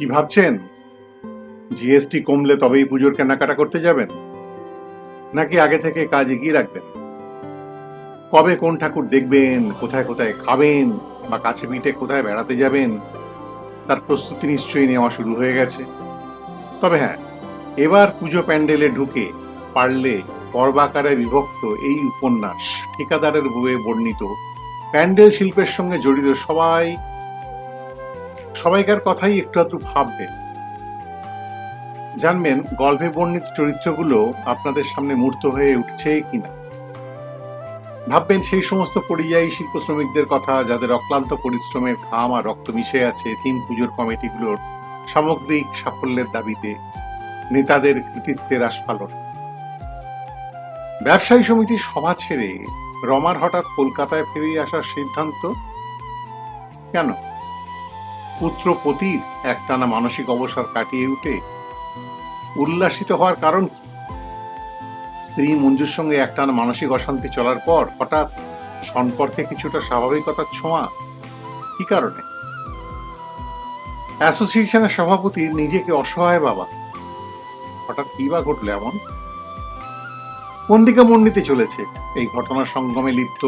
কি ভাবছেন? জিএসটি কমলে তবেই পুজোর কেনাকাটা করতে যাবেন? নাকি আগে থেকে কাজ এগিয়ে রাখবেন? কবে কোন ঠাকুর দেখবেন, কোথায় কোথায় খাবেন, বা কাছে পিঠে কোথায় বেড়াতে যাবেন, তার প্রস্তুতি নিশ্চয়ই নেওয়া শুরু হয়ে গেছে। তবে হ্যাঁ এবার পুজো প্যান্ডেলে ঢুকে পারলে পর্বাকারে বিভক্ত এই উপন্যাস ঠিকাদারের বইয়ে বর্ণিত প্যান্ডেল শিল্পের সঙ্গে জড়িত সবাই সবাইকার কথাই একটু আধটু ভাববেন জানবেন, গল্পে বর্ণিত চরিত্রগুলো আপনাদের সামনে মূর্ত হয়ে উঠছে কিনা। ভাববেন সেই সমস্ত পরিযায়ী শিল্প শ্রমিকদের কথা, যাদের অক্লান্ত পরিশ্রমের ঘাম আর রক্ত মিশে আছে থিম পুজোর কমিটিগুলোর সামগ্রিক সাফল্যের দাবিতে নেতাদের কৃতিত্বের আস্ফালন। ব্যবসায়ী সমিতির সভা ছেড়ে রমার হঠাৎ কলকাতায় ফিরে আসার সিদ্ধান্ত? কেন? পুত্র পতির একটানা মানসিক অবসর কাটিয়ে উঠে উল্লাসিত হওয়ার কারণ কি? স্ত্রী মঞ্জুর সঙ্গে একটানা মানসিক অশান্তি চলার পর হঠাৎ সম্পর্কে কিছুটা স্বাভাবিকতার ছোঁয়া, কি কারণে? অ্যাসোসিয়েশনের সভাপতি নিজেকে অসহায় বাবা। হঠাৎ কি বা ঘটলো এমন? কোন দিকে মন নিতে চলেছে এই ঘটনার সঙ্গমে লিপ্ত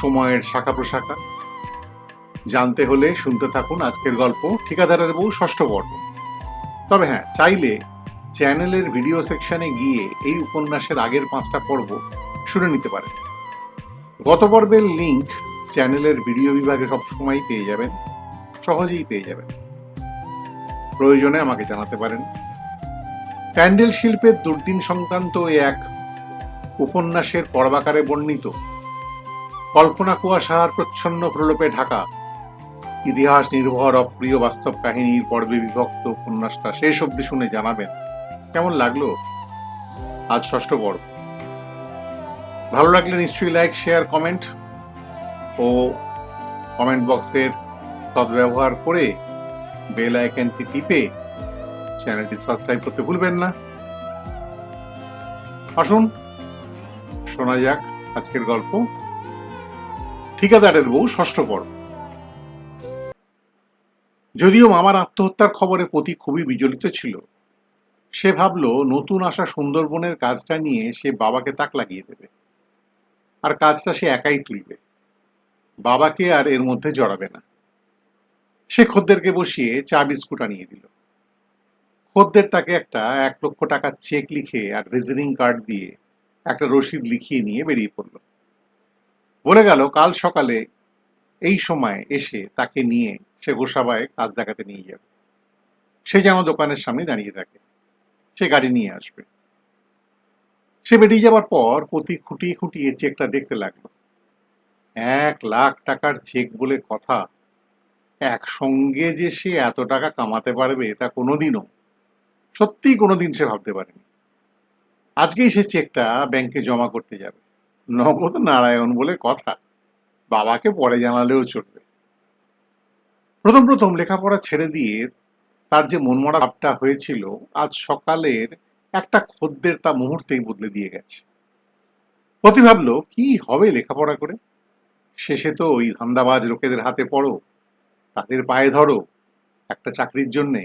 সময়ের শাখা প্রশাখা? জানতে হলে শুনতে থাকুন আজকের গল্প ঠিকাদারের বউ ষষ্ঠ পর্ব। তবে হ্যাঁ চাইলে চ্যানেলের ভিডিও সেকশনে গিয়ে এই উপন্যাসের আগের পাঁচটা পর্ব শুনে নিতে পারেন। গত পর্বের লিংক চ্যানেলের ভিডিও বিভাগে সবসময় পেয়ে যাবেন, সহজেই পেয়ে যাবেন। প্রয়োজনে আমাকে জানাতে পারেন। প্যান্ডেল শিল্পের দুর্দিন সংক্রান্ত এক উপন্যাসের পর্বাকারে বর্ণিত। কল্পনা কুয়াশার প্রচ্ছন্ন প্রলোপে ঢাকা ইতিহাস নির্ভর অপ্রিয় বাস্তব কাহিনীর পর্বে বিভক্ত উপন্যাসটা শেষ অবধি শুনে জানাবেন। কেমন লাগল? আজ ষষ্ঠ পর্ব। ভালো লাগলে নিশ্চয়ই লাইক শেয়ার কমেন্ট ও কমেন্ট বক্সের সদ্ব্যবহার করে বেল আইকনটি টিপে চ্যানেলটি সাবস্ক্রাইব করতে ভুলবেন না। আসুন, শোনা যাক আজকের গল্প। ঠিকাদারের বউ, ষষ্ঠ পর্ব। যদিও মামার আত্মহত্যার খবরে পতি খুবই বিচলিত ছিল। সে ভাবল, নতুন আসা সুন্দরবনের কাজটা নিয়ে সে বাবাকে তাক লাগিয়ে দেবে। আর কাজটা সে একাই তুলবে। বাবাকে আর এর মধ্যে জড়াবে না। সে খদ্দেরকে বসিয়ে চা বিস্কুট আনিয়ে দিল। খদ্দের তাকে একটা এক লক্ষ টাকার চেক লিখে আর ভিজিটিং কার্ড দিয়ে একটা রসিদ লিখিয়ে নিয়ে বেরিয়ে পড়ল। বলে গেল, কাল সকালে এই সময় এসে তাকে নিয়ে সে গোসাবায় কাজ দেখাতে নিয়ে যাবে। সে যেন দোকানের সামনে দাঁড়িয়ে থাকে। সে গাড়ি নিয়ে আসবে। সে বেরিয়ে যাবার পর প্রতি খুঁটিয়ে খুঁটিয়ে চেকটা দেখতে লাগল। এক লাখ টাকার চেক বলে কথা। একসঙ্গে যে সে এত টাকা কামাতে পারবে তা কোনোদিনও। সত্যিই কোনোদিন সে ভাবতে পারেনি। আজকেই সে চেকটা ব্যাংকে জমা করতে যাবে। নগদ নারায়ণ বলে কথা। বাবাকে পরে জানালেও চলবে। প্রথম প্রথম লেখাপড়া ছেড়ে দিয়ে তার যে মনমরা ভাবটা হয়েছিল, আজ সকালের একটা খদ্দের তা মুহূর্তেই বদলে দিয়ে গেছে। প্রতি ভাবলো, কি হবে লেখাপড়া করে? শেষে তো ওই ধান্দাবাজ লোকেদের হাতে পড়ো, তাদের পায়ে ধরো, একটা চাকরির জন্যে।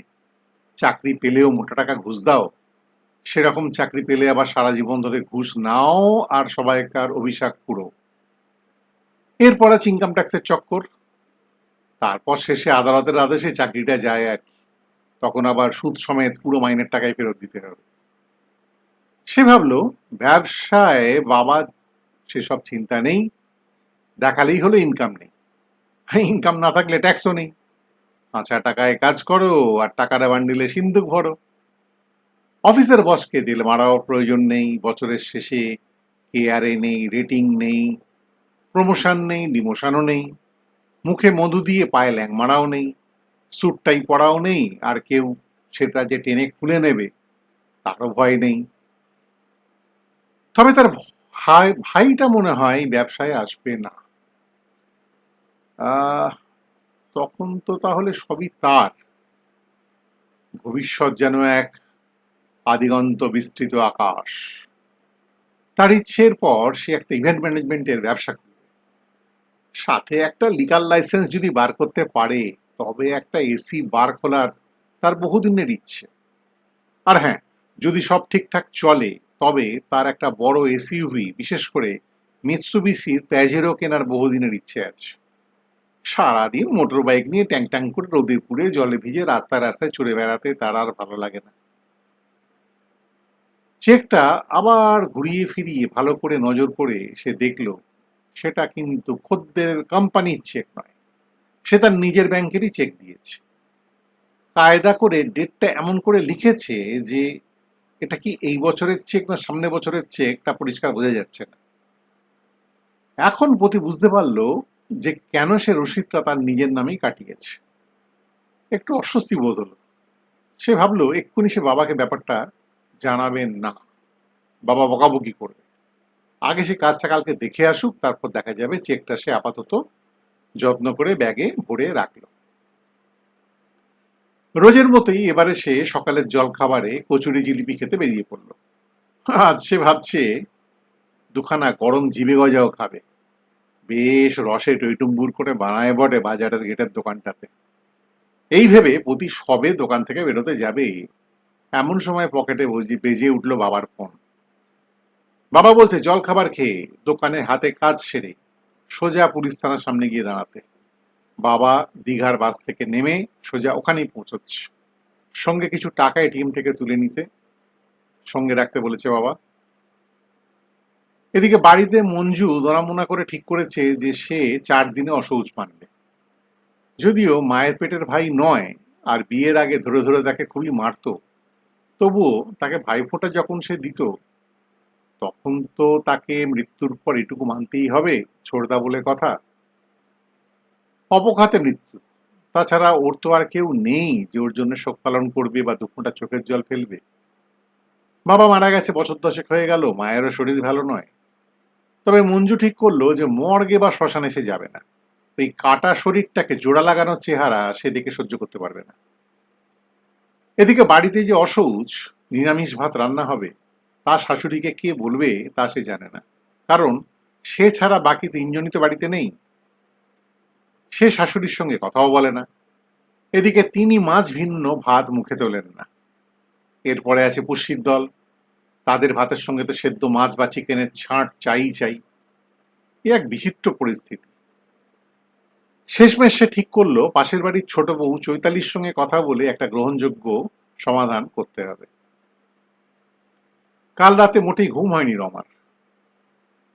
চাকরি পেলেও মোটা টাকা ঘুষ দাও, সেরকম চাকরি পেলে আবার সারা জীবন ধরে ঘুষ নাও আর সবাইকার অভিশাপ পুরো। এরপর আছে ইনকাম ট্যাক্সের চক্কর। তারপর শেষে আদালতের আদেশে চাকরিটা যায় আর কি। তখন আবার সুদ সমেত পুরো মাইনের টাকায় ফেরত দিতে হবে। সে ভাবলো, ব্যবসায় বাবা, সেসব চিন্তা নেই। দেখালেই হলো ইনকাম নেই। ইনকাম না থাকলে ট্যাক্সও নেই। পাঁচা টাকায় কাজ করো আর টাকার বান্ডিলে সিন্দুক ভরো। অফিসের বসকে দিল, মারাও প্রয়োজন নেই। বছরের শেষে কেয়ারে নেই রেটিং নেই। প্রমোশন নেই ডিমোশনও নেই। মুখে মধু দিয়ে পায়ে ল্যাং মারাও নেই স্যুটটাই পরাও নেই, আর কেউ সেটা যে টেনে খুলে নেবে, তারও ভয় নেই। তবে তার ভাই, ভাইটা মনে হয় ব্যবসায় আসবে না। তখন তো তাহলে সবই তার। ভবিষ্যৎ যেন এক আদিগন্ত বিস্তৃত আকাশ। তার ইচ্ছের পর সে একটা ইভেন্ট ম্যানেজমেন্টের ব্যবসা সাথে একটা লিগাল লাইসেন্স যদি বার করতে পারে, তবে একটা এসি বার খোলার তার বহুদিনের ইচ্ছে। আর হ্যাঁ যদি সব ঠিকঠাক চলে, তবে তার একটা বড় এসইউভি বিশেষ করে মিৎসুবিসির প্যাজেরো কেনার বহুদিনের ইচ্ছে আছে। সারাদিন মোটর বাইক নিয়ে ট্যাং ট্যাং করে রোদে পুড়ে জলে ভিজে রাস্তায় রাস্তায় চড়ে বেড়াতে তার আর ভালো লাগে না। চেকটা আবার ঘুরিয়ে ফিরিয়ে ভালো করে নজর করে সে দেখল সেটা কিন্তু খদ্দের কোম্পানির চেক নয়। সে তার নিজের ব্যাংকেরই চেক দিয়েছে। কায়দা করে ডেটটা এমন করে লিখেছে যে, এটা কি এই বছরের চেক না সামনে বছরের চেক তা পরিষ্কার বোঝা যাচ্ছে না। এখন প্রতি বুঝতে পারল যে কেন সে রসিদটা তার নিজের নামেই কাটিয়েছে। একটু অস্বস্তি বোধ হলো। সে ভাবলো, এক্ষুনি সে বাবাকে ব্যাপারটা জানাবেন না। বাবা বকাবকি করবে। আগে সে কাজটা কালকে দেখে আসুক, তারপর দেখা যাবে চেকটা সে আপাতত যত্ন করে ব্যাগে ভরে রাখল। রোজের মতোই এবারে সে সকালের জল খাবারে কচুরি জিলিপি খেতে বেরিয়ে পড়ল। আজ সে ভাবছে, দুখানা গরম জিবে গজাও খাবে। বেশ রসে টইটুম্বুর করে বানায় বটে বাজারের গেটের দোকানটাতে। এই ভেবে প্রতি সবে দোকান থেকে বেরোতে যাবে, এমন সময় পকেটে বেজে উঠল বাবার ফোন। বাবা বলছে, জল খাবার খেয়ে দোকানে হাতে কাজ সেরে সোজা পুলিশ থানার সামনে গিয়ে দাঁড়াতে। বাবা দীঘার বাস থেকে নেমে সোজা ওখানেই পৌঁছচ্ছে। সঙ্গে কিছু টাকা এটিএম থেকে তুলে নিতে। সঙ্গে রাখতে বলেছে বাবা। এদিকে বাড়িতে মঞ্জু দরামোনা করে ঠিক করেছে যে সে চার দিনে অসৌচ মানবে। যদিও মায়ের পেটের ভাই নয়, আর বিয়ের আগে ধরে ধরে তাকে খুবই মারতো, তবুও তাকে ভাইফোঁটা যখন সে দিত তখন তো তাকে মৃত্যুর পর এটুকু মানতেই হবে ছোড়দা বলে কথা। অপঘাতে মৃত্যু। তাছাড়া ওর তো আর কেউ নেই যে ওর জন্য শোক পালন করবে বা দুঃখটা চোখের জল ফেলবে। বাবা মারা গেছে বছর দশেক হয়ে গেল, মায়েরও শরীর ভালো নয়। তবে মঞ্জু ঠিক করল যে মর্গে বা শ্মশানে সে যাবে না। এই কাটা শরীরটাকে জোড়া লাগানোর চেহারা সে দেখে সহ্য করতে পারবে না। এদিকে বাড়িতে যে অসৌচ, নিরামিষ ভাত রান্না হবে তা শাশুড়িকে কে বলবে তা সে জানে না। কারণ সে ছাড়া বাকি তিনজনই তো বাড়িতে নেই। সে শাশুড়ির সঙ্গে কথাও বলে না। এদিকে তিনি মাছ ভিন্ন ভাত মুখে তোলেন না। এরপরে আছে পুষ্যির দল। তাদের ভাতের সঙ্গে তো সেদ্ধ মাছ বা চিকেনের ছাঁট চাই চাই। এ এক বিচিত্র পরিস্থিতি। শেষমেশ সে ঠিক করল, পাশের বাড়ির ছোট বউ চৈতালির সঙ্গে কথা বলে একটা গ্রহণযোগ্য সমাধান করতে হবে। কাল রাতে মোটেই ঘুম হয়নি রমার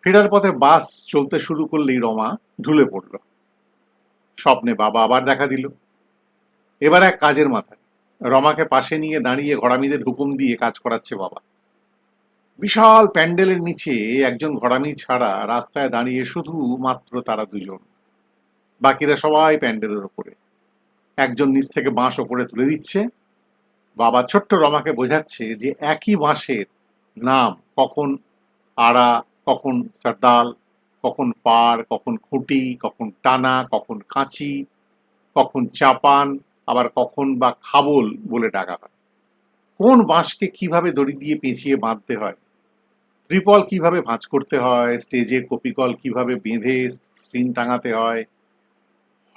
ফেরার পথে বাস চলতে শুরু করলেই রমা ঢুলে পড়ল। স্বপ্নে বাবা আবার দেখা দিল। এবার এক কাজের মাথায়। রমাকে পাশে নিয়ে দাঁড়িয়ে ঘোড়ামিদের হুকুম দিয়ে কাজ করাচ্ছে বাবা। বিশাল প্যান্ডেলের নিচে একজন ঘোড়ামি ছাড়া রাস্তায় দাঁড়িয়ে শুধু মাত্র তারা দুজন। বাকিরা সবাই প্যান্ডেলের ওপরে। একজন নিচ থেকে বাঁশ ওপরে তুলে দিচ্ছে। বাবা ছোট্ট রমাকে বোঝাচ্ছে যে একই বাঁশের নাম, কখন আড়া, কখন চারদাল, কখন পার কখন খুঁটি, কখন টানা, কখন কাঁচি, কখন চাপান, আবার কখন বা খাবল বলে ডাকা হয়। কোন বাঁশকে কীভাবে দড়ি দিয়ে পেঁচিয়ে বাঁধতে হয়? ত্রিপল কীভাবে ভাঁজ করতে হয়? স্টেজে কপিকল কীভাবে বেঁধে স্ক্রিন টাঙাতে হয়?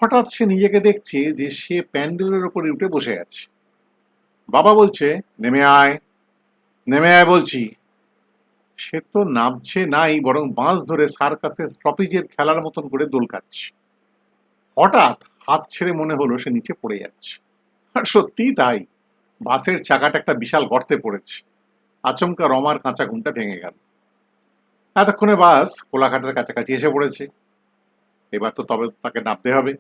হঠাৎ সে নিজেকে দেখছে যে সে প্যান্ডেলের ওপরে উঠে বসে আছে। বাবা বলছে, নেমে আয়। নেমে আয় বলছি। সে তো নামছে নাই, বরং বাঁশ ধরে সার্কাসের স্টপেজের খেলার মতন করে দোল খাচ্ছে হঠাৎ হাত ছেড়ে মনে হলো সে নিচে পড়ে যাচ্ছে। আর সত্যিই তাই। বাসের চাকাটা একটা বিশাল গর্তে পড়েছে। আচমকা রমার কাঁচা ঘুমটা ভেঙে গেল। এতক্ষণে বাস কোলাঘাটের কাছাকাছি এসে পড়েছে। এবার তো তবে তাকে নামতে হবে।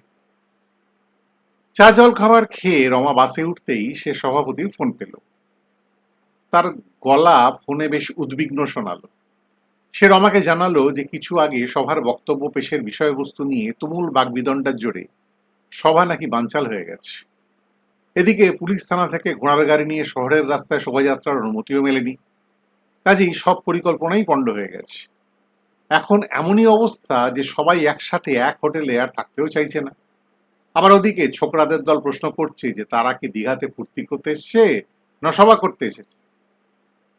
চা জল খাবার খেয়ে রমা বাসে উঠতেই সে সভাপতির ফোন পেল। তার গলা ফোনে বেশ উদ্বিগ্ন শোনালো। সে রমাকে জানালো যে কিছু আগে সভার বক্তব্য পেশের বিষয়বস্তু নিয়ে তুমুল বাগবিদণ্ডার জোরে সভা নাকি বানচাল হয়ে গেছে। এদিকে পুলিশ থানা থেকে ঘোড়ার গাড়ি নিয়ে শহরের রাস্তায় শোভাযাত্রার অনুমতিও মেলেনি। কাজেই সব পরিকল্পনাই পণ্ড হয়ে গেছে। এখন এমনই অবস্থা যে সবাই একসাথে এক হোটেলে আর থাকতেও চাইছে না। আবার ওদিকে ছোকরাদের দল প্রশ্ন করছে যে তারা কি দীঘাতে ফুর্তি করতে এসছে না সভা করতে এসেছে?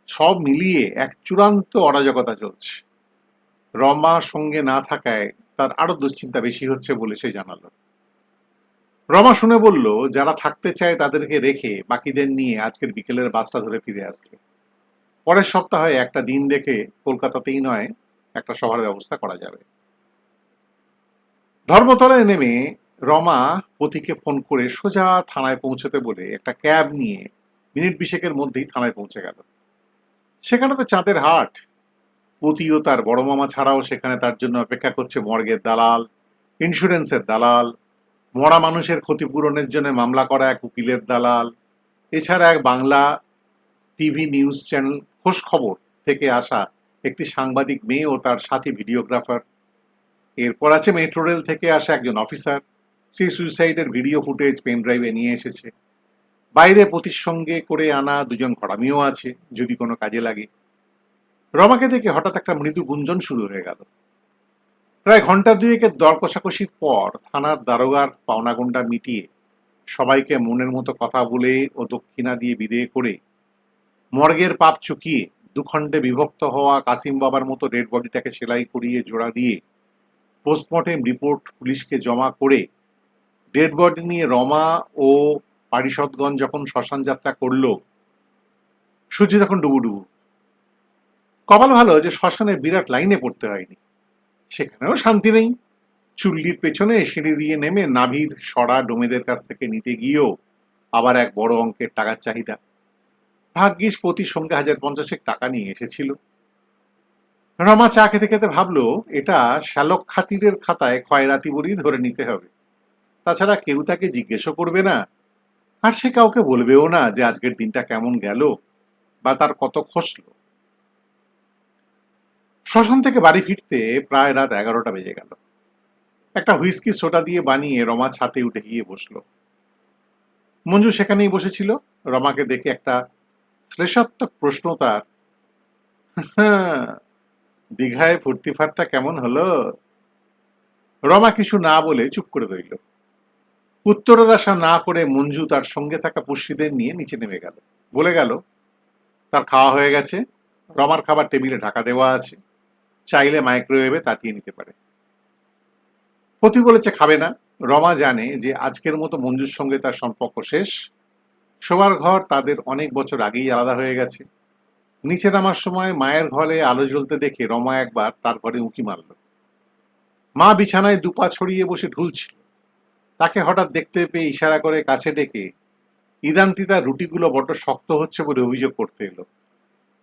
সব মিলিয়ে এক চূড়ান্ত অরাজকতা চলছে। রমা সঙ্গে না থাকায় তার আরও দুশ্চিন্তা বেশি হচ্ছে বলে সে জানালো। রমা শুনে বলল, যারা থাকতে চায় তাদেরকে রেখে বাকিদের নিয়ে আজকের বিকেলের বাসটা ধরে ফিরে আসতে। পরের সপ্তাহে একটা দিন দেখে কলকাতাতেই নয়, একটা সভার ব্যবস্থা করা যাবে। ধর্মতলায় নেমে রমা পতিকে ফোন করে সোজা থানায় পৌঁছতে বলে একটা ক্যাব নিয়ে মিনিট বিশেকের মধ্যেই থানায় পৌঁছে গেল। সেখানে তো চাঁদের হাট। পতিও তার বড় মামা ছাড়াও সেখানে তার জন্য অপেক্ষা করছে মর্গের দালাল ইন্স্যুরেন্সের দালাল, মরা মানুষের ক্ষতিপূরণের জন্য মামলা করা এক উকিলের দালাল। এছাড়া এক বাংলা টিভি নিউজ চ্যানেল খোঁজ খবর থেকে আসা একটি সাংবাদিক মেয়ে ও তার সাথী ভিডিওগ্রাফার। এরপর আছে মেট্রো রেল থেকে আসা একজন অফিসার। সেই সুইসাইডের ভিডিও ফুটেজ পেন ড্রাইভে নিয়ে এসেছে। বাইরে পতির সঙ্গে করে আনা দুজন ঘরামিও আছে, যদি কোনো কাজে লাগে। রমাকে দেখে হঠাৎ একটা মৃদু গুঞ্জন শুরু হয়ে গেল। প্রায় ঘণ্টা দুয়েকের দর কষাকষির পর থানার দারোগার পাওনাগন্ডা মিটিয়ে সবাইকে মনের মতো কথা বলে ও দক্ষিণা দিয়ে বিদেয় করে মর্গের পাপ চুকিয়ে দুখণ্ডে বিভক্ত হওয়া কাসিম বাবার মতো ডেড বডিটাকে সেলাই করিয়ে জোড়া দিয়ে পোস্টমর্টেম রিপোর্ট পুলিশকে জমা করে ডেড বডি নিয়ে রমা ও পারিষদগঞ্জ যখন শ্মশান যাত্রা করল, সূর্য তখন ডুবুডুবু কপাল ভালো যে শ্মশানে বিরাট লাইনে পড়তে হয়নি। সেখানেও শান্তি নেই। চুল্লির পেছনে সিঁড়ি দিয়ে নেমে নাভির সরা ডোমেদের কাছ থেকে নিতে গিয়েও আবার এক বড় অঙ্কের টাকার চাহিদা। ভাগ্যিস প্রতি সঙ্গে হাজার পঞ্চাশেক টাকা নিয়ে এসেছিল। রমা চা খেতে খেতে ভাবলো, এটা শ্যালক খাতিরের খাতায় খয়রাতি বলেই ধরে নিতে হবে। তাছাড়া কেউ তাকে জিজ্ঞেসও করবে না। আর সে কাউকে বলবেও না যে আজকের দিনটা কেমন গেল বা তার কত খসল। শ্মশান থেকে বাড়ি ফিরতে প্রায় রাত এগারোটা বেজে গেল। একটা হুইস্কি সোডা দিয়ে বানিয়ে রমা ছাতে উঠে গিয়ে বসল। মঞ্জু সেখানেই বসেছিল। রমাকে দেখে একটা শ্লেষাত্মক প্রশ্ন তার। "হ্যাঁ, দীঘায় ফুর্তি ফার্তা কেমন হলো? রমা কিছু না বলে চুপ করে রইল। উত্তরের আশা না করে মঞ্জু তার সঙ্গে থাকা পুষ্যিদের নিয়ে নিচে নেমে গেল। বলে গেল, তার খাওয়া হয়ে গেছে রমার খাবার টেবিলে ঢাকা দেওয়া আছে। চাইলে মাইক্রোওয়েভে তাতিয়ে নিতে পারে। পতি বলেছে, খাবে না। রমা জানে যে আজকের মতো মঞ্জুর সঙ্গে তার সম্পর্ক শেষ। শোবার ঘর তাদের অনেক বছর আগেই আলাদা হয়ে গেছে। নিচে নামার সময় মায়ের ঘরে আলো জ্বলতে দেখে রমা একবার তার ঘরে উঁকি মারল। মা বিছানায় দুপা ছড়িয়ে বসে ঢুলছিল। তাকে হঠাৎ দেখতে পেয়ে ইশারা করে কাছে ডেকে ইদান্তি তার রুটিগুলো বড্ড শক্ত হচ্ছে বলে অভিযোগ করতে এলো।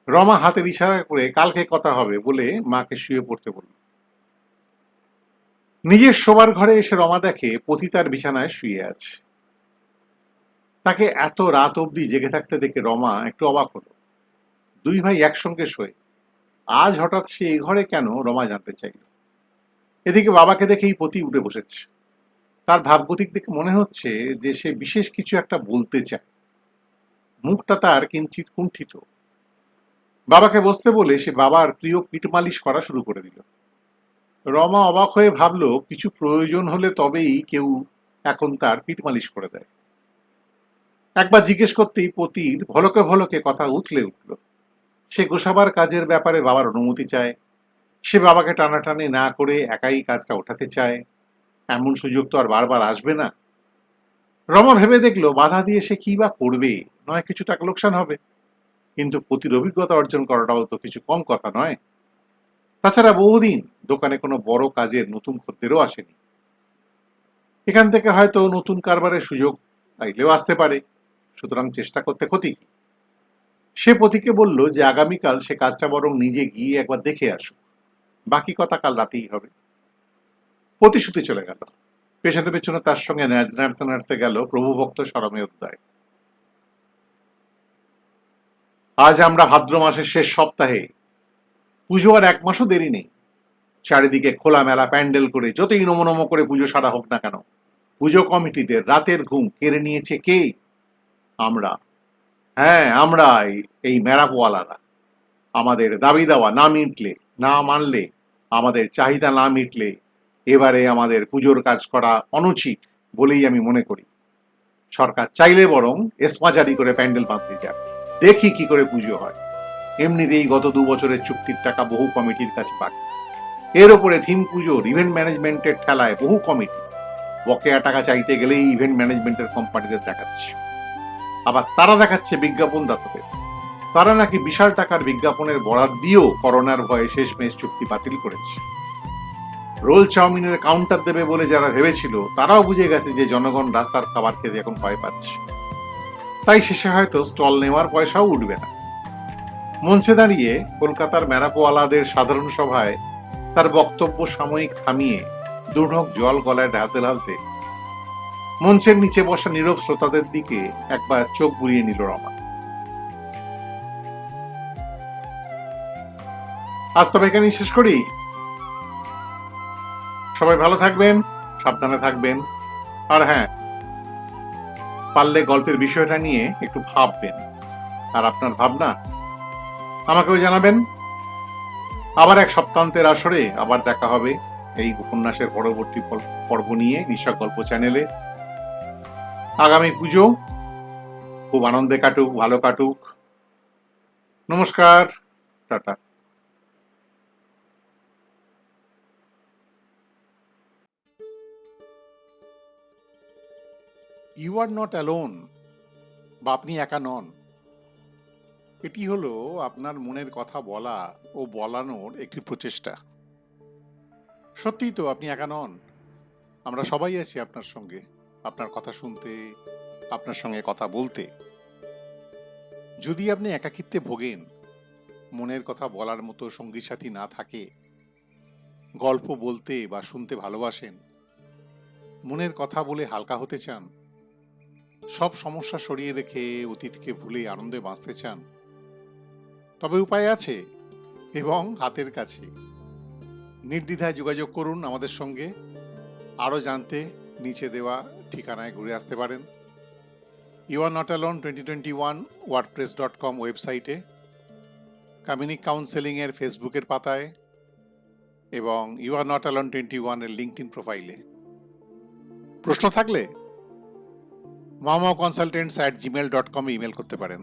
রমা হাতের ইশারা করে, কালকে কথা হবে, বলে মাকে শুয়ে পড়তে বলল। নিজের শোবার ঘরে এসে রমা দেখে পতি তার বিছানায় শুয়ে আছে। তাকে এত রাত অবধি জেগে থাকতে দেখে রমা একটু অবাক হলো। দুই ভাই একসঙ্গে শোয়। আজ হঠাৎ সে এই ঘরে কেন, রমা জানতে চাইল। এদিকে বাবাকে দেখেই পতি উঠে বসেছে। তার ভাবগতিক দেখে মনে হচ্ছে যে সে বিশেষ কিছু একটা বলতে চায়। মুখটা তার কিঞ্চিত কুণ্ঠিত। বাবাকে বসতে বলে সে বাবার প্রিয় পিঠ মালিশ করা শুরু করে দিল। রমা অবাক হয়ে ভাবল, কিছু প্রয়োজন হলে তবেই কেউ এখন তার পিঠ মালিশ করে দেয়। একবার জিজ্ঞেস করতেই পতির ভলকে ভলকে কথা উথলে উঠল। সে গোসাবার কাজের ব্যাপারে বাবার অনুমতি চায়। সে বাবাকে টানাটানি না করে একাই কাজটা ওঠাতে চায়। এমন সুযোগ তো আর বারবার আসবে না। রমা ভেবে দেখল, বাধা দিয়ে সে কি বা করবে? নয় কিছু টাকা লোকসান হবে। কিন্তু পতির অভিজ্ঞতা অর্জন করাটাও তো কিছু কম কথা নয়। তাছাড়া বহুদিন দোকানে কোনো বড় কাজের নতুন খদ্দেরও আসেনি। এখান থেকে হয়তো নতুন কারবারের সুযোগ আইলেও আসতে পারে। সুতরাং চেষ্টা করতে ক্ষতি কি? সে পথিকে বলল যে আগামীকাল সে কাজটা বরং নিজে গিয়ে একবার দেখে আসুক। বাকি কথা কাল রাতেই হবে। প্রতিশ্রুতি চলে গেল। পেছনে পেছনে তার সঙ্গে নাড়তে নাড়তে গেল প্রভুভক্ত সরমে উদ্দয় আজ আমরা ভাদ্র মাসের শেষ সপ্তাহে পুজো আর এক মাসও দেরি নেই। চারিদিকে খোলামেলা প্যান্ডেল করে যতই নমো নমো করে পুজো সারা হোক না কেন, পুজো কমিটিদের রাতের ঘুম কেড়ে নিয়েছে কে? আমরা। হ্যাঁ আমরা এই- এই মেরাপওয়ালারা আমাদের দাবি দেওয়া না মিটলে, না মানলে, আমাদের চাহিদা না মিটলে এবারে আমাদের পুজোর কাজ করা অনুচিত বলেই আমি মনে করি। সরকার চাইলে বরং এসমা জারি করে প্যান্ডেল বাঁধতে যাক দেখি কি করে পুজো হয়। এমনিতেই গত দু বছরের চুক্তির টাকা বহু কমিটির কাছে বাকি। এর ওপরে থিম পুজোর ইভেন্ট ম্যানেজমেন্টের ঠেলায় বহু কমিটি। বকেয়া টাকা চাইতে গেলেই ইভেন্ট ম্যানেজমেন্টের কোম্পানিদের দেখাচ্ছে। আবার তারা দেখাচ্ছে বিজ্ঞাপন দাতাদের। তারা নাকি বিশাল টাকার বিজ্ঞাপনের বরাদ দিয়েও করোনার ভয়ে শেষমেশ চুক্তি বাতিল করেছে। রোল চাউমিনের কাউন্টার দেবে বলে যারা ভেবেছিল, তারাও বুঝে গেছে যে জনগণ রাস্তার খাবার খেতে এখন ভয় পাচ্ছে। তাই শেষে হয়তো স্টল নেওয়ার পয়সাও উঠবে না। মঞ্চে দাঁড়িয়ে কলকাতার ম্যারাকোয়ালাদের সাধারণ সভায় তার বক্তব্য সাময়িক থামিয়ে দুঢক জল গলায় ঢালতে ঢালতে মঞ্চের নিচে বসা নীরব শ্রোতাদের দিকে একবার চোখ বুলিয়ে নিল রমা। আজ তবে শেষ করি। সবাই ভালো থাকবেন, সাবধানে থাকবেন। আর হ্যাঁ পারলে গল্পের বিষয়টা নিয়ে একটু ভাববেন। আর আপনার ভাবনা, আমাকেও জানাবেন। আবার এক সপ্তান্তের আসরে আবার দেখা হবে এই উপন্যাসের পরবর্তী পর্ব নিয়ে নিশা গল্প চ্যানেলে। আগামী পুজো, খুব আনন্দে কাটুক, ভালো কাটুক। নমস্কার, tata. You are not alone বা আপনি একা নন। এটি হলো আপনার মনের কথা বলা ও বলানোর একটি প্রচেষ্টা। সত্যিই তো আপনি একা নন। আমরা সবাই আছি আপনার সঙ্গে, আপনার কথা শুনতে, আপনার সঙ্গে কথা বলতে। যদি আপনি একাকিত্বে ভোগেন, মনের কথা বলার মতো সঙ্গী সাথী না থাকে, গল্প বলতে বা শুনতে ভালোবাসেন, মনের কথা বলে হালকা হতে চান সব সমস্যা সরিয়ে রেখে অতীতকে ভুলে আনন্দে বাঁচতে চান? তবে উপায় আছে এবং হাতের কাছে। নির্দ্বিধায় যোগাযোগ করুন আমাদের সঙ্গে। আরও জানতে নিচে দেওয়া ঠিকানায় ঘুরে আসতে পারেন। You are not alone twenty twenty one WordPress dot com ওয়েবসাইটে কমিউনিক কাউন্সেলিংয়ের ফেসবুকের পাতায় এবং you are not alone twenty ওয়ানের লিঙ্কড প্রোফাইলে। প্রশ্ন থাকলে mama consultants at Gmail dot কমে ইমেল করতে পারেন।